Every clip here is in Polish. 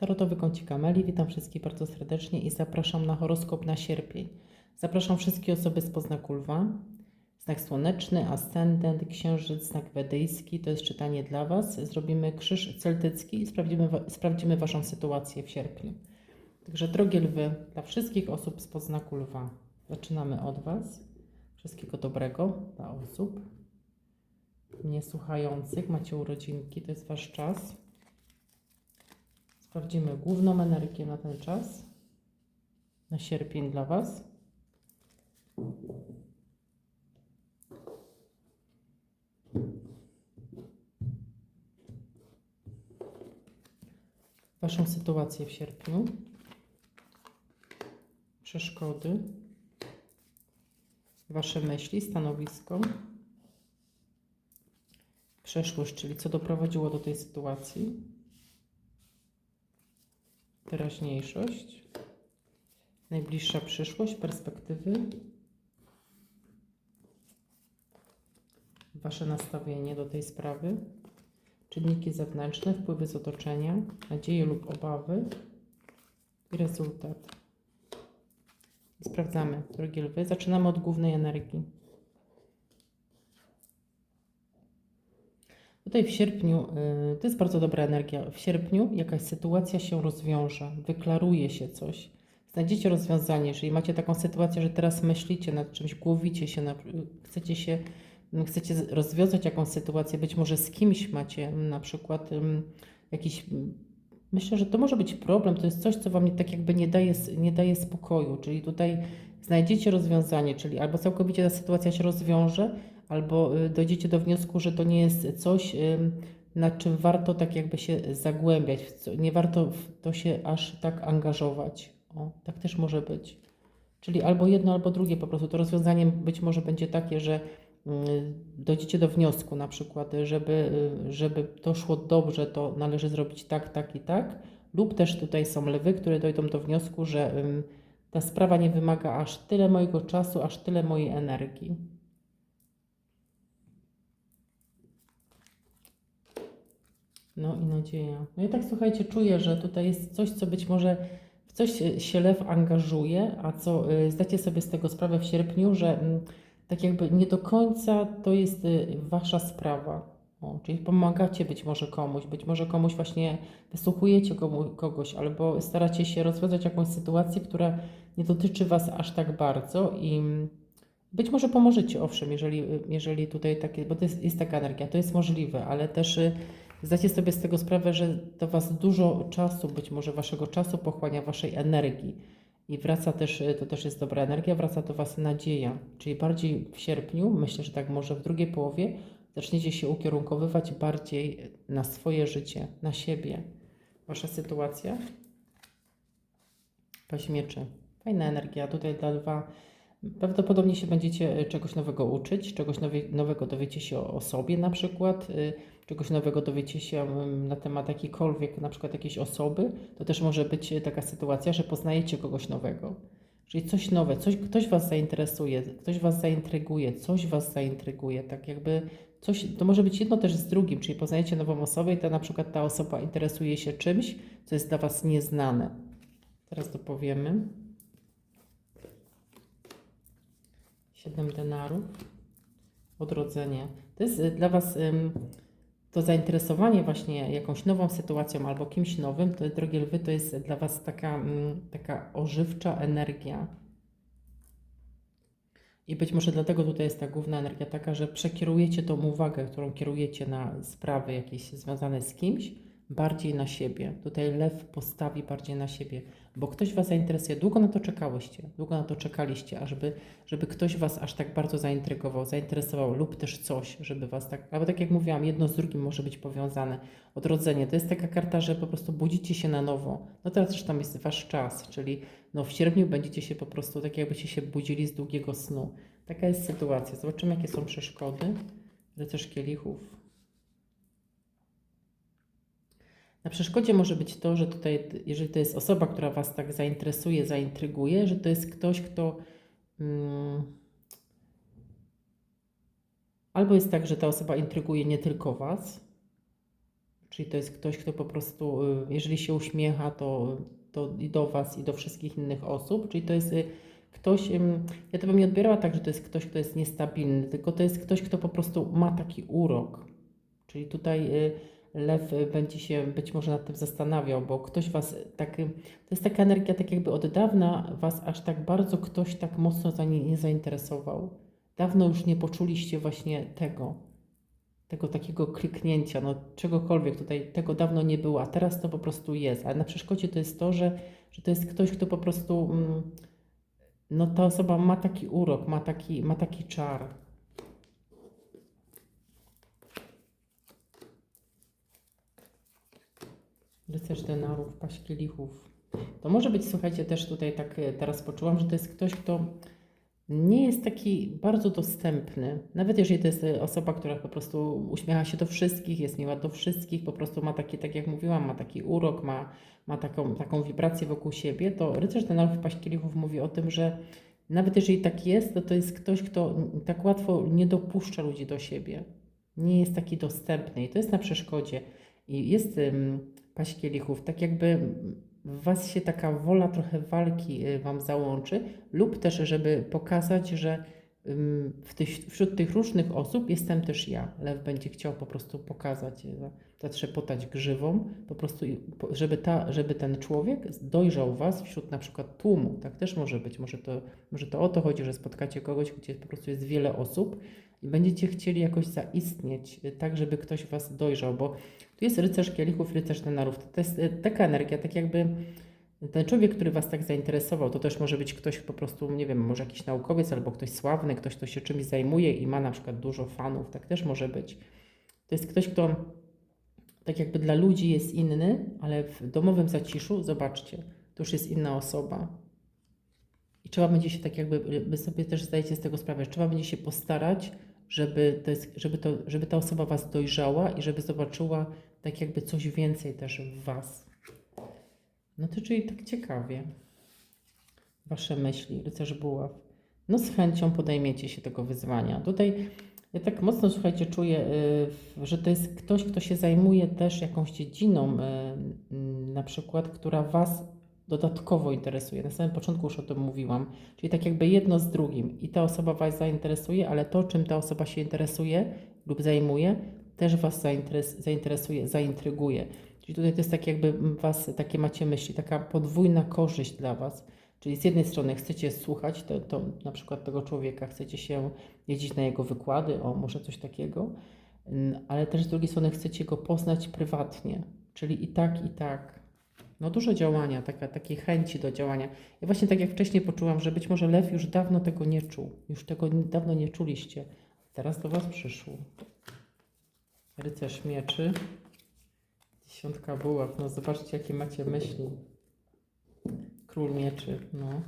Tarotowy kącik Ameli. Witam wszystkich bardzo serdecznie i zapraszam na horoskop na sierpień. Zapraszam wszystkie osoby z poznaku lwa. Znak słoneczny, ascendent, księżyc, znak wedyjski. To jest czytanie dla Was. Zrobimy krzyż celtycki i sprawdzimy, sprawdzimy Waszą sytuację w sierpniu. Także drogie lwy, dla wszystkich osób z poznaku lwa. Zaczynamy od Was. Wszystkiego dobrego dla osób mnie słuchających. Macie urodzinki, to jest Wasz czas. Sprawdzimy główną energię na ten czas. Na sierpień dla Was. Waszą sytuację w sierpniu. Przeszkody. Wasze myśli, stanowisko. Przeszłość, czyli co doprowadziło do tej sytuacji teraźniejszość, najbliższa przyszłość, perspektywy, Wasze nastawienie do tej sprawy, czynniki zewnętrzne, wpływy z otoczenia, nadzieje lub obawy i rezultat. Sprawdzamy, drogie lwy. Zaczynamy od głównej energii. Tutaj w sierpniu, y, to jest bardzo dobra energia, w sierpniu jakaś sytuacja się rozwiąże, wyklaruje się coś, znajdziecie rozwiązanie, jeżeli macie taką sytuację, że teraz myślicie nad czymś, głowicie się, na, chcecie się, m, chcecie rozwiązać jakąś sytuację, być może z kimś macie m, na przykład ym, jakiś, myślę, że to może być problem, to jest coś, co Wam tak jakby nie daje, nie daje spokoju, czyli tutaj znajdziecie rozwiązanie, czyli albo całkowicie ta sytuacja się rozwiąże, albo y, dojdziecie do wniosku, że to nie jest coś, ym, nad czym warto tak jakby się zagłębiać, nie warto w to się aż tak angażować. O, tak też może być. Czyli albo jedno, albo drugie po prostu. To rozwiązanie być może będzie takie, że y, dojdziecie do wniosku na przykład, żeby, y, żeby to szło dobrze, to należy zrobić tak, tak i tak. Lub też tutaj są lewy, które dojdą do wniosku, że ta sprawa nie wymaga aż tyle mojego czasu, aż tyle mojej energii. No i nadzieja. No i tak słuchajcie, czuję, że tutaj jest coś, co być może w coś się- lew angażuje, a co y, zdacie sobie z tego sprawę w sierpniu, że mm, tak jakby nie do końca to jest y, wasza sprawa. O, czyli pomagacie być może komuś, być może komuś właśnie wysłuchujecie komu, kogoś, albo staracie się rozwiązać jakąś sytuację, która nie dotyczy was aż tak bardzo i mm, być może pomożecie, owszem, jeżeli, jeżeli tutaj takie, bo to jest, jest taka energia, to jest możliwe, ale też zdacie sobie z tego sprawę, że to Was dużo czasu, być może Waszego czasu pochłania, Waszej energii. I wraca też, y, to też jest dobra energia, wraca do Was nadzieja. Czyli bardziej w sierpniu, myślę, że tak może w drugiej połowie, zaczniecie się ukierunkowywać bardziej na swoje życie, na siebie. Wasza sytuacja? Paź mieczy. Fajna energia. Tutaj dla lwa Prawdopodobnie się będziecie e, czegoś nowego uczyć, czegoś nowie, nowego dowiecie się o, o sobie na przykład, y, czegoś nowego dowiecie się mm, na temat jakiejkolwiek, na przykład jakiejś osoby. To też może być e, taka sytuacja, że poznajecie kogoś nowego. Czyli coś nowe, coś, ktoś Was zainteresuje, ktoś Was zaintryguje, coś Was zaintryguje, tak jakby coś, to może być jedno też z drugim, czyli poznajecie nową osobę i ta na przykład ta osoba interesuje się czymś, co jest dla Was nieznane. Teraz to powiemy. Siedem denarów. Odrodzenie. To jest y, dla Was ym, to zainteresowanie właśnie jakąś nową sytuacją albo kimś nowym, to drogie lwy, to jest dla Was taka, mm, taka ożywcza energia. I być może dlatego tutaj jest ta główna energia taka, że przekierujecie tą uwagę, którą kierujecie na sprawy jakieś związane z kimś, bardziej na siebie. Tutaj lew postawi bardziej na siebie, bo ktoś Was zainteresuje. Długo na to czekałyście, długo na to czekaliście, ażeby żeby ktoś Was aż tak bardzo zaintrygował, zainteresował lub też coś, żeby Was tak, albo tak jak mówiłam, jedno z drugim może być powiązane. Odrodzenie to jest taka karta, że po prostu budzicie się na nowo. No teraz już tam jest Wasz czas, czyli no w sierpniu będziecie się po prostu tak jakbyście się budzili z długiego snu. Taka jest sytuacja. Zobaczymy jakie są przeszkody. Rycerz kielichów. Na przeszkodzie może być to, że tutaj, jeżeli to jest osoba, która Was tak zainteresuje, zaintryguje, że to jest ktoś, kto mm, albo jest tak, że ta osoba intryguje nie tylko Was, Czyli to jest ktoś, kto po prostu, y, jeżeli się uśmiecha, to, to i do Was, i do wszystkich innych osób. Czyli to jest y, ktoś, ja to bym nie odbierała tak, że to jest ktoś, kto jest niestabilny, tylko to jest ktoś, kto po prostu ma taki urok. Czyli tutaj y, lew y, będzie się być może nad tym zastanawiał, bo ktoś Was tak, y, to jest taka energia, tak jakby od dawna Was aż tak bardzo ktoś tak mocno za nie, nie zainteresował. Dawno już nie poczuliście właśnie tego, tego takiego kliknięcia, no czegokolwiek tutaj, tego dawno nie było, a teraz to po prostu jest. Ale na przeszkodzie to jest to, że, że to jest ktoś, kto po prostu, mm, no ta osoba ma taki urok, ma taki, ma taki czar. Rycerz denarów, paść kielichów. To może być, słuchajcie, też tutaj tak e, teraz poczułam, że to jest ktoś, kto nie jest taki bardzo dostępny. Nawet jeżeli to jest e, osoba, która po prostu uśmiecha się do wszystkich, jest miła do wszystkich, po prostu ma taki, tak jak mówiłam, ma taki urok, ma, ma taką, taką wibrację wokół siebie, to rycerz denarów paść kielichów mówi o tym, że nawet jeżeli tak jest, to to jest ktoś, kto tak łatwo nie dopuszcza ludzi do siebie. Nie jest taki dostępny i to jest na przeszkodzie. I jest paść kielichów, tak jakby w Was się taka wola trochę walki y, Wam załączy, lub też, żeby pokazać, że w wśród tych różnych osób jestem też ja. Lew będzie chciał po prostu pokazać, y, zatrzepotać grzywą, po prostu, żeby, ta, żeby ten człowiek dojrzał Was wśród na przykład tłumu. Tak też może być. Może to, może to o to chodzi, że spotkacie kogoś, gdzie po prostu jest wiele osób i będziecie chcieli jakoś zaistnieć, y, tak żeby ktoś Was dojrzał, bo tu jest rycerz kielichów, rycerz denarów. To jest y, taka energia, tak jakby ten człowiek, który Was tak zainteresował, to też może być ktoś po prostu, nie wiem, może jakiś naukowiec albo ktoś sławny, ktoś, kto się czymś zajmuje i ma na przykład dużo fanów, tak też może być. To jest ktoś, kto tak jakby dla ludzi jest inny, ale w domowym zaciszu, zobaczcie, to już jest inna osoba. I trzeba będzie się tak jakby, sobie też zdajecie z tego sprawę, trzeba będzie się postarać, żeby, to jest, żeby, to, żeby ta osoba Was dojrzała i żeby zobaczyła tak jakby coś więcej też w Was. No to czyli tak ciekawie. Wasze myśli, rycerz buław. No z chęcią podejmiecie się tego wyzwania. Tutaj ja tak mocno, słuchajcie, czuję, y, że to jest ktoś, kto się zajmuje też jakąś dziedziną, y, y, na przykład, która Was dodatkowo interesuje. Na samym początku już o tym mówiłam. Czyli tak jakby jedno z drugim. I ta osoba Was zainteresuje, ale to, czym ta osoba się interesuje lub zajmuje, też Was zainteres zainteresuje, zaintryguje. Czyli tutaj to jest tak jakby Was, takie macie myśli, taka podwójna korzyść dla Was. Czyli z jednej strony chcecie słuchać to, to na przykład tego człowieka, chcecie się jeździć na jego wykłady, o może coś takiego, mm, ale też z drugiej strony chcecie go poznać prywatnie, czyli i tak, i tak. No dużo działania, taka, takiej chęci do działania. Ja właśnie tak jak wcześniej poczułam, że być może lew już dawno tego nie czuł, już tego dawno nie czuliście. Teraz do Was przyszło. Rycerz mieczy, dziesiątka buław, no zobaczcie jakie macie myśli. Król mieczy, no.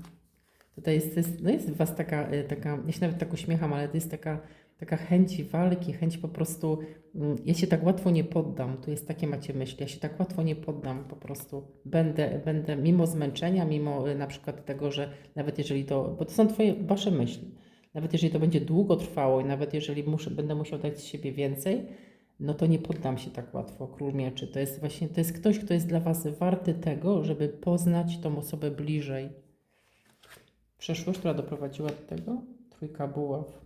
Tutaj jest, jest, no jest w Was taka, y, taka, ja się nawet tak uśmiecham, ale to jest taka, taka chęć walki, chęć po prostu, mm, ja się tak łatwo nie poddam, tu jest takie macie myśli, ja się tak łatwo nie poddam po prostu. Będę, będę mimo zmęczenia, mimo y, na przykład tego, że nawet jeżeli to, bo to są Twoje, Wasze myśli, nawet jeżeli to będzie długo trwało i nawet jeżeli muszę, będę musiał dać z siebie więcej, no to nie poddam się tak łatwo. Król mieczy to jest właśnie, to jest ktoś, kto jest dla Was warty tego, żeby poznać tą osobę bliżej. Przeszłość, która doprowadziła do tego? Trójka buław.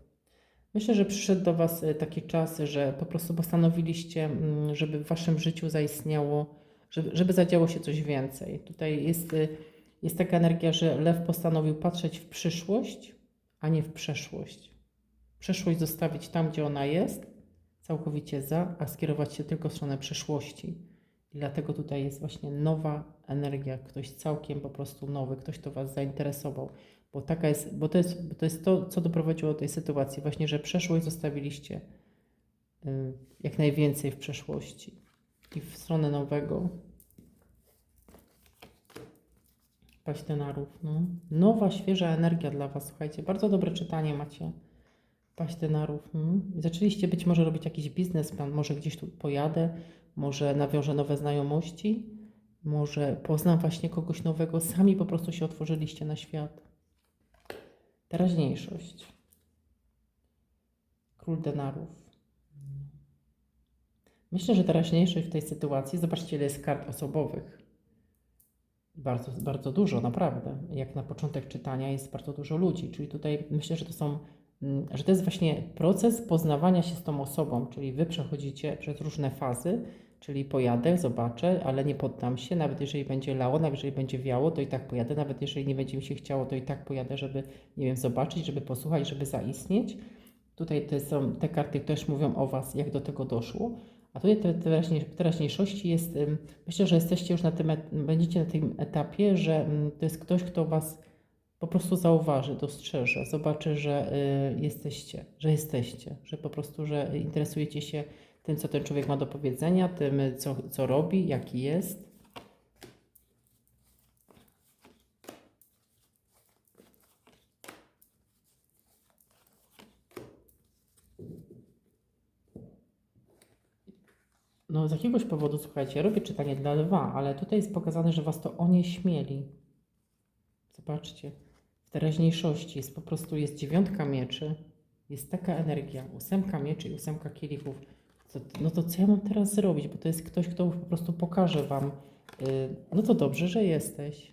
Myślę, że przyszedł do Was e, taki czas, że po prostu postanowiliście, mm, żeby w Waszym życiu zaistniało, żeby, żeby zadziało się coś więcej. Tutaj jest, e, jest taka energia, że lew postanowił patrzeć w przyszłość, a nie w przeszłość. Przeszłość zostawić tam, gdzie ona jest, całkowicie za, a skierować się tylko w stronę przyszłości. I dlatego tutaj jest właśnie nowa energia, ktoś całkiem po prostu nowy, ktoś, kto Was zainteresował. Bo, taka jest, bo, to jest, to jest to, co doprowadziło do tej sytuacji, właśnie, że przeszłość zostawiliście y, jak najwięcej w przeszłości i w stronę nowego. Paść. No. Nowa, świeża energia dla Was, słuchajcie. Bardzo dobre czytanie macie. Paść denarów. Mm. Zaczęliście być może robić jakiś biznesplan, może gdzieś tu pojadę, może nawiążę nowe znajomości, może poznam właśnie kogoś nowego. Sami po prostu się otworzyliście na świat. Teraźniejszość. Król denarów. Myślę, że teraźniejszość w tej sytuacji, zobaczcie ile jest kart osobowych. Bardzo, bardzo dużo, naprawdę. Jak na początek czytania jest bardzo dużo ludzi, czyli tutaj myślę, że to są, że to jest właśnie proces poznawania się z tą osobą, czyli wy przechodzicie przez różne fazy, czyli pojadę, zobaczę, ale nie poddam się, nawet jeżeli będzie lało, nawet jeżeli będzie wiało, to i tak pojadę, nawet jeżeli nie będzie mi się chciało, to i tak pojadę, żeby, nie wiem, zobaczyć, żeby posłuchać, żeby zaistnieć. Tutaj te, są, te karty też mówią o Was, jak do tego doszło. A tutaj te, teraźniej, teraźniejszości jest, myślę, że jesteście już na tym, będziecie na tym etapie, że to jest ktoś, kto Was po prostu zauważy, dostrzeże, zobaczy, że y, jesteście, że jesteście, że po prostu, że interesujecie się tym, co ten człowiek ma do powiedzenia, tym, co, co robi, jaki jest. No, z jakiegoś powodu, słuchajcie, ja robię czytanie dla lwa, ale tutaj jest pokazane, że was to onieśmieli. Zobaczcie, teraźniejszości jest po prostu, jest dziewiątka mieczy, jest taka energia, ósemka mieczy i ósemka kielichów. No to co ja mam teraz zrobić? Bo to jest ktoś, kto po prostu pokaże wam, yy, no to dobrze, że jesteś.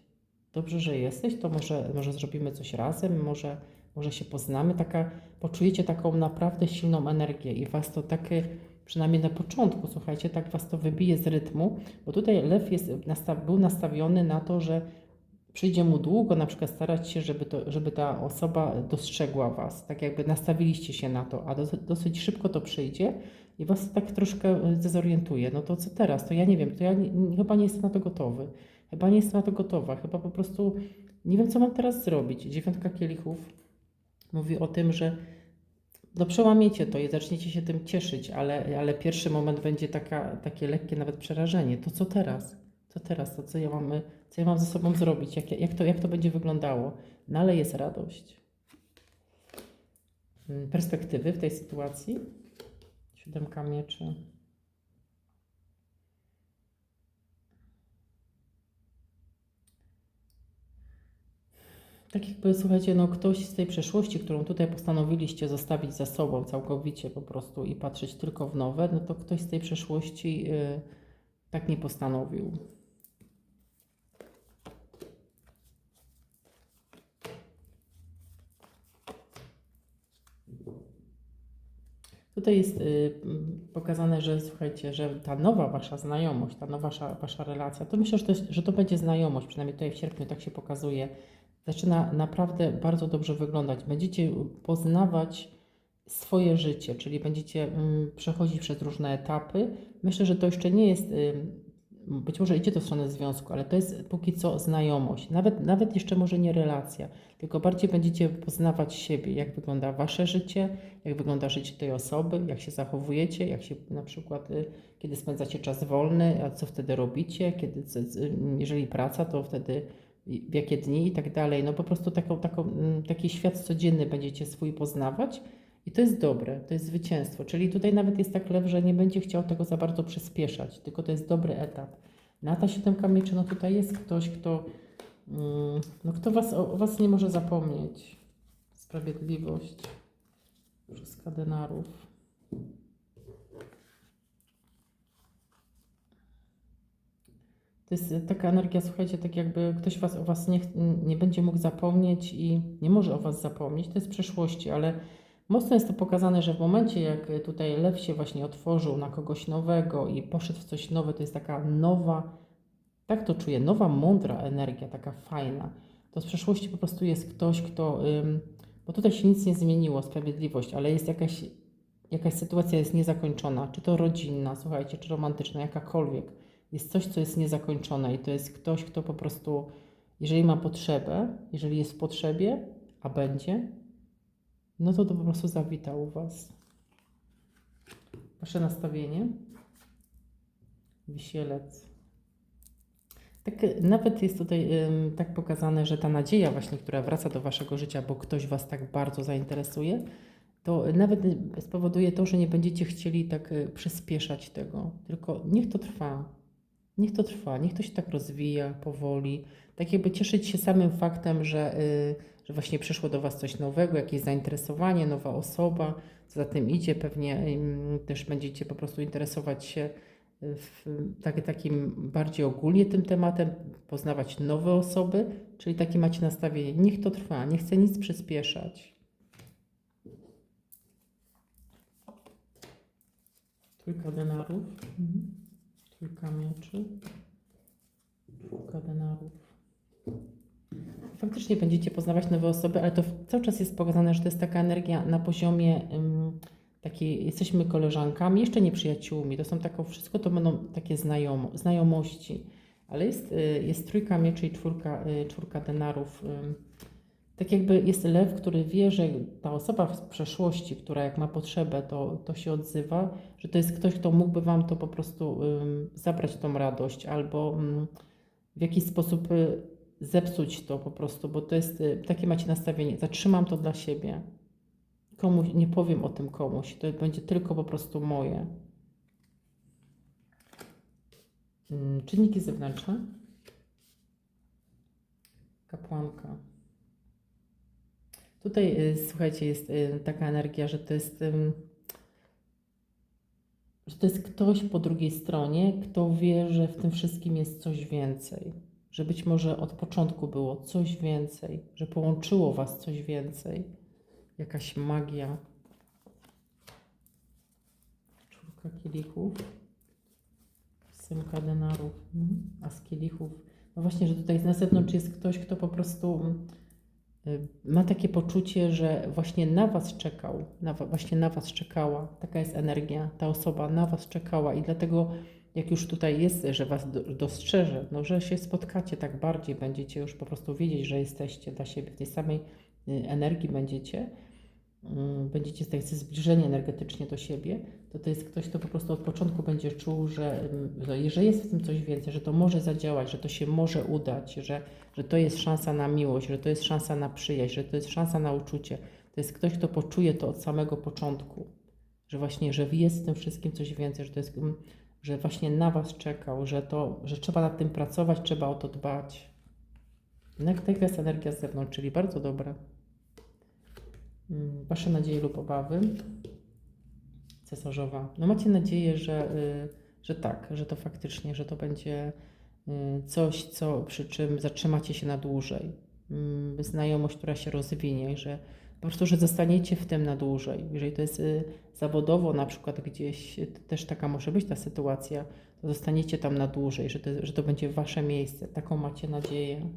Dobrze, że jesteś, to może, może zrobimy coś razem, może, może się poznamy. Taka, poczujecie taką naprawdę silną energię i was to takie, przynajmniej na początku, słuchajcie, tak was to wybije z rytmu, bo tutaj lew jest, był nastawiony na to, że przyjdzie mu długo na przykład starać się, żeby, to, żeby ta osoba dostrzegła was, tak jakby nastawiliście się na to, a dosyć, dosyć szybko to przyjdzie i was tak troszkę y, zdezorientuje. No to co teraz? To ja nie wiem, to ja nie, chyba nie jestem na to gotowy. Chyba nie jestem na to gotowa, chyba po prostu nie wiem, co mam teraz zrobić. Dziewiątka kielichów mówi o tym, że no przełamiecie to i zaczniecie się tym cieszyć, ale, ale pierwszy moment będzie taka, takie lekkie nawet przerażenie. To co teraz? Co teraz? To co ja mam, co ja mam ze sobą zrobić? Jak, jak, to, jak to będzie wyglądało? No ale jest radość. Mm, Perspektywy w tej sytuacji. Siódemka mieczy. Tak jakby, słuchajcie, no ktoś z tej przeszłości, którą tutaj postanowiliście zostawić za sobą całkowicie po prostu i patrzeć tylko w nowe, no to ktoś z tej przeszłości y, tak nie postanowił. Tutaj jest y, pokazane, że słuchajcie, że ta nowa wasza znajomość, ta nowa wasza, wasza relacja, to myślę, że to, jest, że to będzie znajomość, przynajmniej tutaj w sierpniu tak się pokazuje, zaczyna naprawdę bardzo dobrze wyglądać. Będziecie poznawać swoje życie, czyli będziecie mm, przechodzić przez różne etapy. Myślę, że to jeszcze nie jest, być może idzie to w stronę związku, ale to jest póki co znajomość. Nawet, nawet jeszcze może nie relacja, tylko bardziej będziecie poznawać siebie, jak wygląda wasze życie, jak wygląda życie tej osoby, jak się zachowujecie, jak się na przykład, y, kiedy spędzacie czas wolny, a co wtedy robicie, kiedy, jeżeli praca, to wtedy w jakie dni i tak dalej. No po prostu taką, taką, mm, taki świat codzienny będziecie swój poznawać i to jest dobre, to jest zwycięstwo. Czyli tutaj nawet jest tak lew, że nie będzie chciał tego za bardzo przyspieszać, tylko to jest dobry etap. Na ta siódemka mieczy, no tutaj jest ktoś, kto, mm, no kto was, o, was nie może zapomnieć. Sprawiedliwość. Szóstka denarów. To jest taka energia, słuchajcie, tak jakby ktoś was o was nie, nie będzie mógł zapomnieć i nie może o was zapomnieć. To jest z przeszłości, ale mocno jest to pokazane, że w momencie, jak tutaj lew się właśnie otworzył na kogoś nowego i poszedł w coś nowe, to jest taka nowa, tak to czuję, nowa, mądra energia, taka fajna. To z przeszłości po prostu jest ktoś, kto. Bo tutaj się nic nie zmieniło, sprawiedliwość, ale jest jakaś, jakaś sytuacja jest niezakończona, czy to rodzinna, słuchajcie, czy romantyczna, jakakolwiek jest coś, co jest niezakończone i to jest ktoś, kto po prostu, jeżeli ma potrzebę, jeżeli jest w potrzebie, a będzie, no to to po prostu zawita u Was. Wasze nastawienie. Wisielec. Tak, e, nawet jest tutaj ym, tak pokazane, że ta nadzieja właśnie, która wraca do Waszego życia, bo ktoś Was tak bardzo zainteresuje, to nawet y, spowoduje to, że nie będziecie chcieli tak y, przyspieszać tego, tylko niech to trwa. Niech to trwa, niech to się tak rozwija powoli. Tak jakby cieszyć się samym faktem, że, y, że właśnie przyszło do Was coś nowego, jakieś zainteresowanie, nowa osoba. Co za tym idzie, pewnie też będziecie po prostu interesować się w, tak, takim bardziej ogólnie tym tematem, poznawać nowe osoby, czyli takie macie nastawienie, niech to trwa, nie chcę nic przyspieszać. Trójka denarów, mhm. trójka mieczy, czwórka denarów. Faktycznie będziecie poznawać nowe osoby, ale to cały czas jest pokazane, że to jest taka energia na poziomie ym, takiej, jesteśmy koleżankami, jeszcze nie przyjaciółmi, to są tako, wszystko to będą takie znajomo, znajomości, ale jest, y, jest trójka mieczy i czwórka, y, czwórka denarów. Tak jakby jest lew, który wie, że ta osoba w przeszłości, która jak ma potrzebę, to, to się odzywa, że to jest ktoś, kto mógłby Wam to po prostu zabrać tą radość albo w jakiś sposób y, zepsuć to po prostu, bo to jest y, takie macie nastawienie, zatrzymam to dla siebie. Komuś, nie powiem o tym komuś, to będzie tylko po prostu moje. Ym, Czynniki zewnętrzne. Kapłanka. Tutaj, y, słuchajcie, jest y, taka energia, że to jest, że to jest ktoś po drugiej stronie, kto wie, że w tym wszystkim jest coś więcej. Że być może od początku było coś więcej, że połączyło Was coś więcej. Jakaś magia. Czwórka kielichów. Ósemka denarów. Mhm. A z kielichów. No właśnie, że tutaj na zewnątrz jest ktoś, kto po prostu y, ma takie poczucie, że właśnie na Was czekał, na, właśnie na Was czekała. Taka jest energia, ta osoba na Was czekała i dlatego jak już tutaj jest, że Was do, dostrzeże, no, że się spotkacie tak bardziej, będziecie już po prostu wiedzieć, że jesteście dla siebie w tej samej y, energii będziecie, mm, będziecie tak zbliżeni energetycznie do siebie, to to jest ktoś, kto po prostu od początku będzie czuł, że, ym, że że jest w tym coś więcej, że to może zadziałać, że to się może udać, że, że to jest szansa na miłość, że to jest szansa na przyjaźń, że to jest szansa na uczucie. To jest ktoś, kto poczuje to od samego początku, że właśnie, że jest w tym wszystkim coś więcej, że to jest, ym, że właśnie na Was czekał, że to, że trzeba nad tym pracować, trzeba o to dbać. No jak taka jest energia z zewnątrz, czyli bardzo dobra. Mm, Wasze nadzieje lub obawy. Cesarzowa. No macie nadzieję, że, y, że tak, że to faktycznie, że to będzie y, coś, co, przy czym zatrzymacie się na dłużej. Mm, Znajomość, która się rozwinie, że po prostu, że zostaniecie w tym na dłużej. Jeżeli to jest y, zawodowo na przykład gdzieś, y, też taka może być ta sytuacja, to zostaniecie tam na dłużej, że to, że to będzie wasze miejsce. Taką macie nadzieję.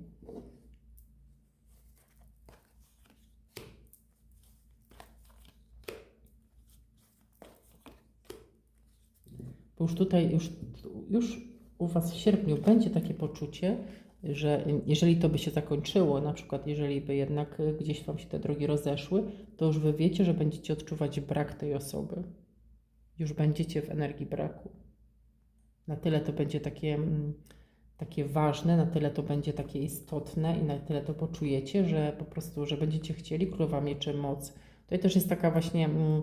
Bo już tutaj, już, już u Was w sierpniu będzie takie poczucie, że jeżeli to by się zakończyło, na przykład jeżeli by jednak gdzieś Wam się te drogi rozeszły, to już Wy wiecie, że będziecie odczuwać brak tej osoby. Już będziecie w energii braku. Na tyle to będzie takie, mm, takie ważne, na tyle to będzie takie istotne i na tyle to poczujecie, że po prostu, że będziecie chcieli królowa mieczy moc. Tutaj też jest taka właśnie mm,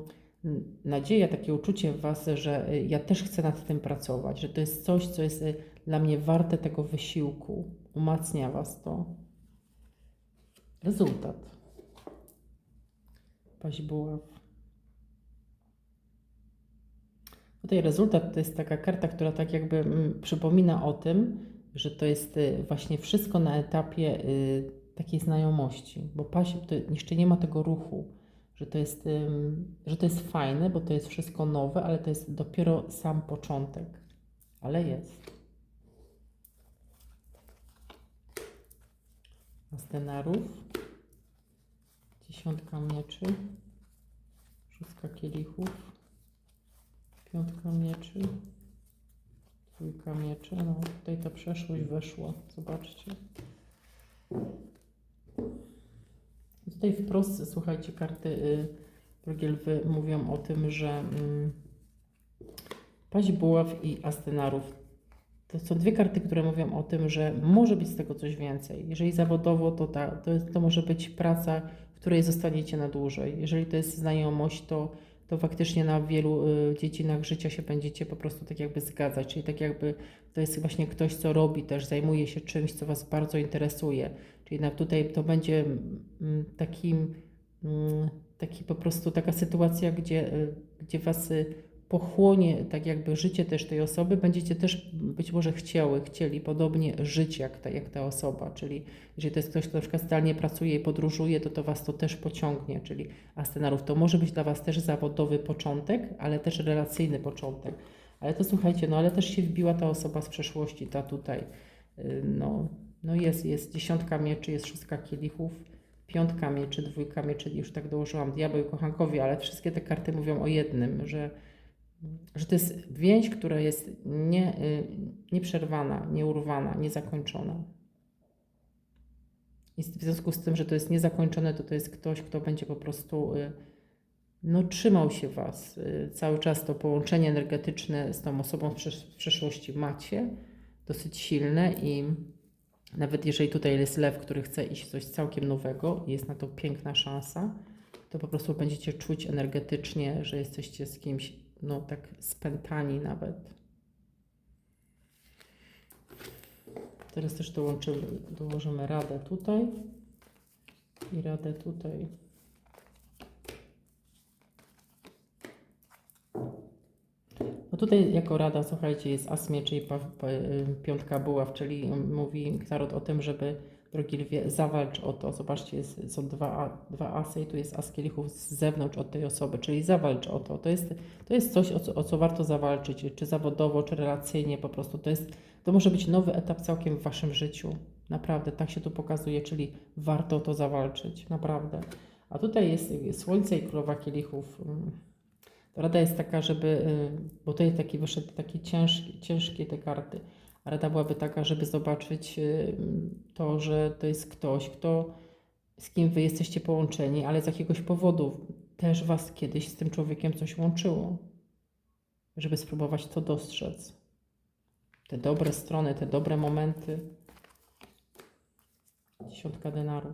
nadzieja, takie uczucie w Was, że y, ja też chcę nad tym pracować, że to jest coś, co jest y, dla mnie warte tego wysiłku. Umacnia Was to. Rezultat. Paź buław. Tutaj rezultat to jest taka karta, która tak jakby mm, przypomina o tym, że to jest y, właśnie wszystko na etapie y, takiej znajomości, bo paź, to jeszcze nie ma tego ruchu, że to, jest, że to jest fajne, bo to jest wszystko nowe, ale to jest dopiero sam początek. Ale jest. Astenarów, dziesiątka mieczy, szóstka kielichów, piątka mieczy, trójka mieczy. No, tutaj ta przeszłość weszła. Zobaczcie. Tutaj wprost, słuchajcie, karty y, drogie lwy mówią o tym, że mm, paź buław i astenarów to są dwie karty, które mówią o tym, że może być z tego coś więcej. Jeżeli zawodowo, to, ta, to, to może być praca, w której zostaniecie na dłużej. Jeżeli to jest znajomość, to, to faktycznie na wielu y, dziedzinach życia się będziecie po prostu tak jakby zgadzać, czyli tak jakby to jest właśnie ktoś, co robi też, zajmuje się czymś, co Was bardzo interesuje, czyli na, tutaj to będzie mm, takim, mm, taki po prostu taka sytuacja, gdzie, y, gdzie Was y, pochłonie tak jakby życie też tej osoby, będziecie też być może chciały, chcieli podobnie żyć jak ta, jak ta osoba, czyli jeżeli to jest ktoś, kto na przykład zdalnie pracuje i podróżuje, to to Was to też pociągnie, czyli Astenarów to może być dla Was też zawodowy początek, ale też relacyjny początek. Ale to słuchajcie, no ale też się wbiła ta osoba z przeszłości, ta tutaj, y, no, no jest, jest dziesiątka mieczy, jest szóstka kielichów, piątka mieczy, dwójka mieczy, już tak dołożyłam, diabeł i kochankowie, ale wszystkie te karty mówią o jednym, że że to jest więź, która jest nie, y, nieprzerwana, nieurwana, niezakończona. I w związku z tym, że to jest niezakończone, to to jest ktoś, kto będzie po prostu y, no, trzymał się Was. Y, Cały czas to połączenie energetyczne z tą osobą w przesz- w przeszłości macie, dosyć silne i nawet jeżeli tutaj jest lew, który chce iść coś całkiem nowego, jest na to piękna szansa, to po prostu będziecie czuć energetycznie, że jesteście z kimś, no tak spętani nawet. Teraz też dołączymy, dołożymy radę tutaj i radę tutaj. No tutaj jako rada, słuchajcie, jest as mieczy i pa, pa, y, piątka buław, czyli mówi tarot o tym, żeby drogi lwie, zawalcz o to. Zobaczcie, jest, są dwa, dwa asy i tu jest as kielichów z zewnątrz od tej osoby, czyli zawalcz o to. To jest, to jest coś, o co, o co warto zawalczyć, czy zawodowo, czy relacyjnie po prostu. To, jest, to może być nowy etap całkiem w Waszym życiu. Naprawdę, tak się tu pokazuje, czyli warto to zawalczyć, naprawdę. A tutaj jest słońce i królowa kielichów. Mm. Rada jest taka, żeby, y, bo tutaj taki wyszedł taki ciężki, ciężkie te karty. Rada byłaby taka, żeby zobaczyć y, to, że to jest ktoś, kto, z kim wy jesteście połączeni, ale z jakiegoś powodu też was kiedyś z tym człowiekiem coś łączyło. Żeby spróbować to dostrzec. Te dobre strony, te dobre momenty. Dziesiątka denarów.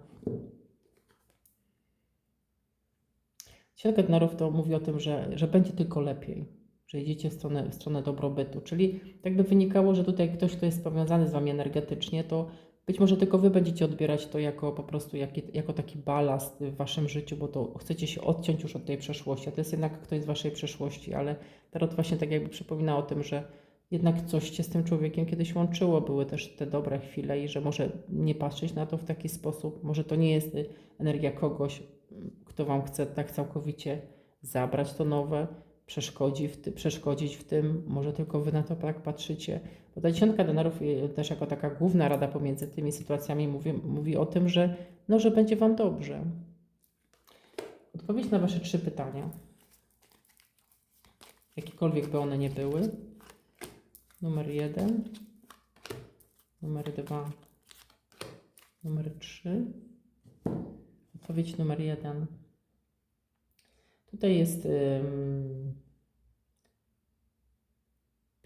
Dziesiątka denarów to mówi o tym, że, że będzie tylko lepiej, że idziecie w stronę, w stronę dobrobytu. Czyli tak by wynikało, że tutaj ktoś, kto jest powiązany z Wami energetycznie, to być może tylko Wy będziecie odbierać to jako po prostu jaki, jako taki balast w Waszym życiu, bo to chcecie się odciąć już od tej przeszłości, a to jest jednak ktoś z Waszej przeszłości, ale Tarot właśnie tak jakby przypomina o tym, że jednak coś Cię z tym człowiekiem kiedyś łączyło, były też te dobre chwile i że może nie patrzeć na to w taki sposób, może to nie jest energia kogoś, kto Wam chce tak całkowicie zabrać to nowe, przeszkodzi w ty, przeszkodzić w tym, może tylko Wy na to tak patrzycie. Bo ta dziesiątka denarów y, też jako taka główna rada pomiędzy tymi sytuacjami mówi, mówi o tym, że, no, że będzie Wam dobrze. Odpowiedź na Wasze trzy pytania. Jakiekolwiek by one nie były. Numer jeden, numer dwa, numer trzy. Odpowiedź numer jeden. Tutaj jest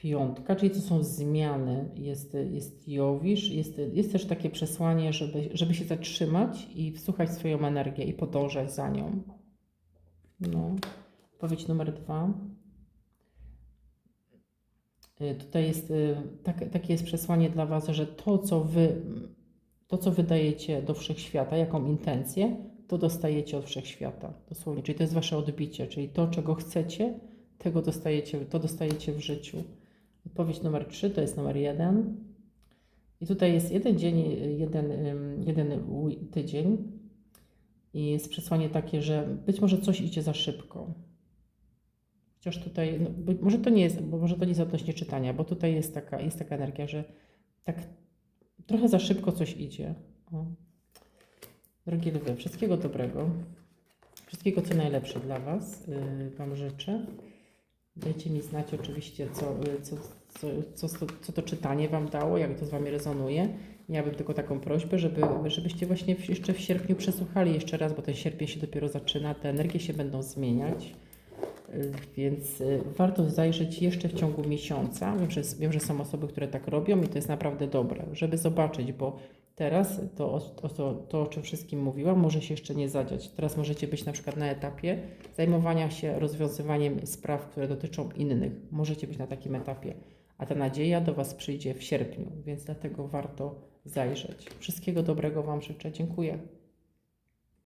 piątka, czyli to są zmiany. Jest, jest Jowisz, jest, jest też takie przesłanie, żeby, żeby się zatrzymać i wsłuchać swoją energię i podążać za nią. No. Odpowiedź numer dwa. Y, Tutaj jest y, tak, takie jest przesłanie dla Was, że to, co Wy, to, co wydajecie do wszechświata, jaką intencję, to dostajecie od wszechświata. Dosłownie. Czyli to jest Wasze odbicie, czyli to, czego chcecie, tego dostajecie, to dostajecie w życiu. Odpowiedź numer 3 to jest numer 1. I tutaj jest jeden dzień, jeden, jeden tydzień. I jest przesłanie takie, że być może coś idzie za szybko. Chociaż tutaj, no, może to nie jest, bo może to nie jest odnośnie czytania, bo tutaj jest taka, jest taka energia, że tak trochę za szybko coś idzie. Drogie lwy, wszystkiego dobrego. Wszystkiego co najlepsze dla Was. Yy, Wam życzę. Dajcie mi znać oczywiście, co, y, co, co, co, co, to czytanie Wam dało, jak to z Wami rezonuje. Miałabym tylko taką prośbę, żeby, żebyście właśnie jeszcze w sierpniu przesłuchali jeszcze raz, bo ten sierpień się dopiero zaczyna, te energie się będą zmieniać. Y, Więc y, warto zajrzeć jeszcze w ciągu miesiąca. Wiem że, wiem, że są osoby, które tak robią i to jest naprawdę dobre, żeby zobaczyć, bo Teraz to, to, to, o czym wszystkim mówiłam, może się jeszcze nie zadziać. Teraz możecie być na przykład na etapie zajmowania się rozwiązywaniem spraw, które dotyczą innych. Możecie być na takim etapie, a ta nadzieja do Was przyjdzie w sierpniu, więc dlatego warto zajrzeć. Wszystkiego dobrego Wam życzę. Dziękuję.